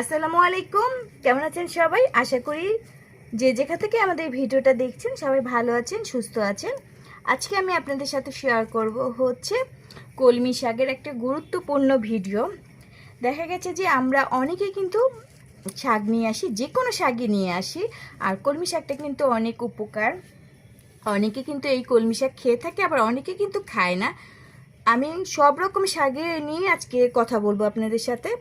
আসসালামু আলাইকুম। কেমন আছেন সবাই? আশা করি যে যেখান থেকে আমাদের ভিডিওটা দেখছেন সবাই ভালো আছেন, সুস্থ আছেন। আজকে আমি আপনাদের সাথে শেয়ার করব হচ্ছে কলমি শাকের একটা গুরুত্বপূর্ণ ভিডিও। দেখা গেছে যে আমরা অনেকে কিন্তু শাক নিয়ে আসি যে কোনো শাকই নিয়ে আসি, আর কলমি শাকটা কিন্তু অনেক উপকার। অনেকে কিন্তু এই কলমি শাক খেয়ে থাকে, আবার অনেকে কিন্তু খায় না। আমি সব রকম শাকে নিয়ে আজকে কথা বলব আপনাদের সাথে।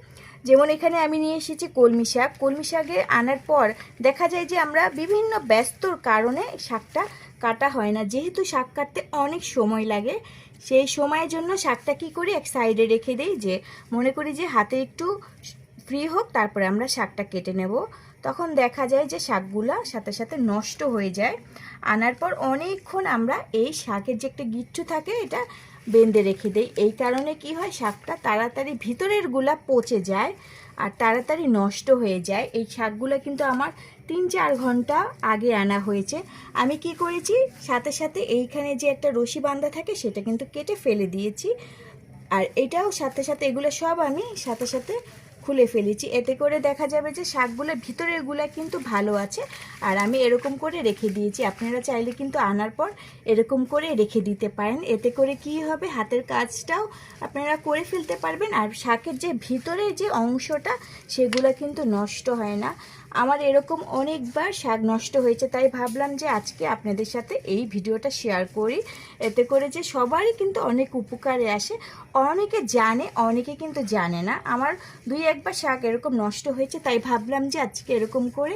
যেমন এখানে আমি নিয়ে এসেছি কলমি শাক। কলমি শাকে আনার পর দেখা যায় যে আমরা বিভিন্ন ব্যস্তর কারণে শাকটা কাটা হয় না। যেহেতু শাক কাটতে অনেক সময় লাগে, সেই সময়ের জন্য শাকটা কি করি এক সাইডে রেখে দেই যে মনে করি যে হাতে একটু ফ্রি হোক, তারপরে আমরা শাকটা কেটে নেব। তখন দেখা যায় যে শাকগুলা সাথে সাথে নষ্ট হয়ে যায়। আনার পর অনেকক্ষণ আমরা এই শাকের যে একটা গিচ্ছু থাকে, এটা বেঁধে রেখে দেই। এই কারণে কি হয়, শাকটা তাড়াতাড়ি ভিতরেরগুলা পচে যায় আর তাড়াতাড়ি নষ্ট হয়ে যায়। এই শাকগুলো কিন্তু আমার তিন চার ঘণ্টা আগে আনা হয়েছে। আমি কি করেছি, সাথে সাথে এইখানে যে একটা রশি বাঁধা থাকে, সেটা কিন্তু কেটে ফেলে দিয়েছি। আর এটাও সাথে সাথে এগুলো সব আমি সাথে সাথে খুলে ফেলেছি। এতে করে দেখা যাবে যে শাকগুলোর ভিতরেরগুলা কিন্তু ভালো আছে। আর আমি এরকম করে রেখে দিয়েছি। আপনারা চাইলে কিন্তু আনার পর এরকম করে রেখে দিতে পারেন। এতে করে কি হবে? হাতের কাজটাও আপনারা করে ফেলতে পারবেন। আর শাকের যে ভিতরে যে অংশটা, সেগুলো কিন্তু নষ্ট হয় না। আমার এরকম অনেকবার শাক নষ্ট হয়েছে, তাই ভাবলাম যে আজকে আপনাদের সাথে এই ভিডিওটা শেয়ার করি। এতে করে যে সবারই কিন্তু অনেক উপকারে আসে। অনেকে জানে, অনেকে কিন্তু জানে না। আমার দুই একবার শাক এরকম নষ্ট হয়েছে, তাই ভাবলাম যে আজকে এরকম করে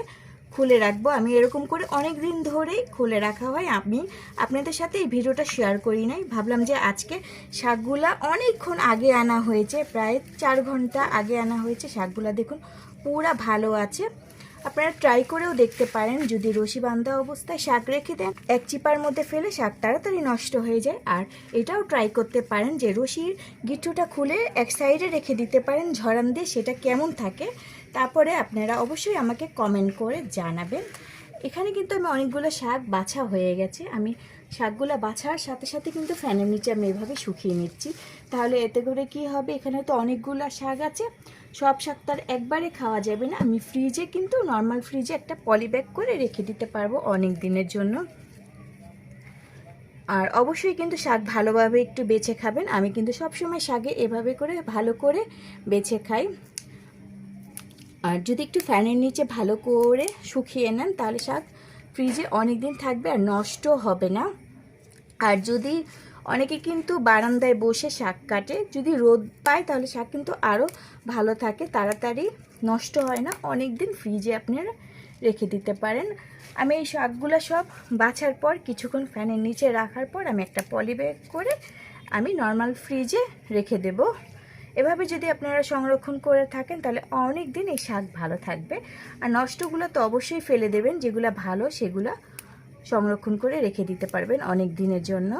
খুলে রাখব। আমি এরকম করে অনেক দিন ধরেই খুলে রাখা হয়। আমি আপনাদের সাথে এই ভিডিওটা শেয়ার করি নাই। ভাবলাম যে আজকে শাকগুলা অনেকক্ষণ আগে আনা হয়েছে, প্রায় চার ঘণ্টা আগে আনা হয়েছে। শাকগুলা দেখুন, পুরা ভালো আছে। আপনারা ট্রাই করেও দেখতে পারেন, যদি রশি বান্ধা অবস্থায় শাক রেখে দেন, এক চিপার মধ্যে ফেলে শাক তাড়াতাড়ি নষ্ট হয়ে যায়। আর এটাও ট্রাই করতে পারেন যে রশির গিট্টুটা খুলে এক সাইডে রেখে দিতে পারেন, ঝরান দিয়ে সেটা কেমন থাকে। তারপরে আপনারা অবশ্যই আমাকে কমেন্ট করে জানাবেন। এখানে কিন্তু আমি অনেকগুলো শাক বাছা হয়ে গেছে। আমি শাকগুলো বাছার সাথে সাথে কিন্তু ফ্যানের নিচে আমি এভাবে শুকিয়ে নিচ্ছি। তাহলে এতে করে কি হবে? এখানে তো অনেকগুলো শাক আছে। সব শাক তো একবারে খাওয়া যাবে না। আমি ফ্রিজে কিন্তু নর্মাল ফ্রিজে একটা পলি ব্যাগ করে রেখে দিতে পারব অনেক দিনের জন্য। আর অবশ্যই কিন্তু শাক ভালোভাবে একটু বেছে খাবেন। আমি কিন্তু সবসময় শাকে এভাবে করে ভালো করে বেছে খাই। আর যদি একটু ফ্যানের নিচে ভালো করে শুকিয়ে নেন, তাহলে শাক ফ্রিজে অনেক দিন থাকবে আর নষ্ট হবে না। আর যদি অনেকে কিন্তু বারান্দায় বসে শাক কাটে, যদি রোদ পায়, তাহলে শাক কিন্তু আরও ভালো থাকে, তাড়াতাড়ি নষ্ট হয় না অনেক দিন ফ্রিজে আপনারা রেখে দিতে পারেন। আমি এই শাকগুলো সব বাছার পর, কিছুক্ষণ ফ্যানের নিচে রাখার পর, আমি একটা পলি ব্যাগ করে আমি নর্মাল ফ্রিজে রেখে দেব। এভাবে যদি আপনারা সংরক্ষণ করে থাকেন, তাহলে অনেক দিন এই শাক ভালো থাকবে। আর নষ্টগুলো তো অবশ্যই ফেলে দেবেন, যেগুলো ভালো সেগুলো সংরক্ষণ করে রেখে দিতে পারবেন অনেক দিনের জন্য।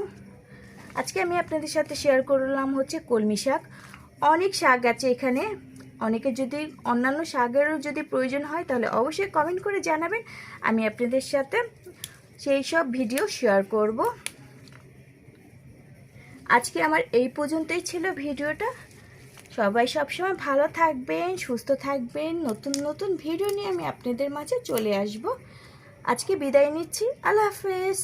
আজকে আমি আপনাদের সাথে শেয়ার করলাম হচ্ছে কলমি শাক। অনেক শাক আছে এখানে। অনেকে যদি অন্যান্য শাকেরও যদি প্রয়োজন হয়, তাহলে অবশ্যই কমেন্ট করে জানাবেন। আমি আপনাদের সাথে সেই সব ভিডিও শেয়ার করব। আজকে আমার এই পর্যন্তই ছিল ভিডিওটা সবাই সবসময় ভালো থাকবেন, সুস্থ থাকবেন। নতুন নতুন ভিডিও নিয়ে আমি আপনাদের মাঝে চলে আসব। আজকে বিদায় নিচ্ছি। আল্লাহ হাফেজ।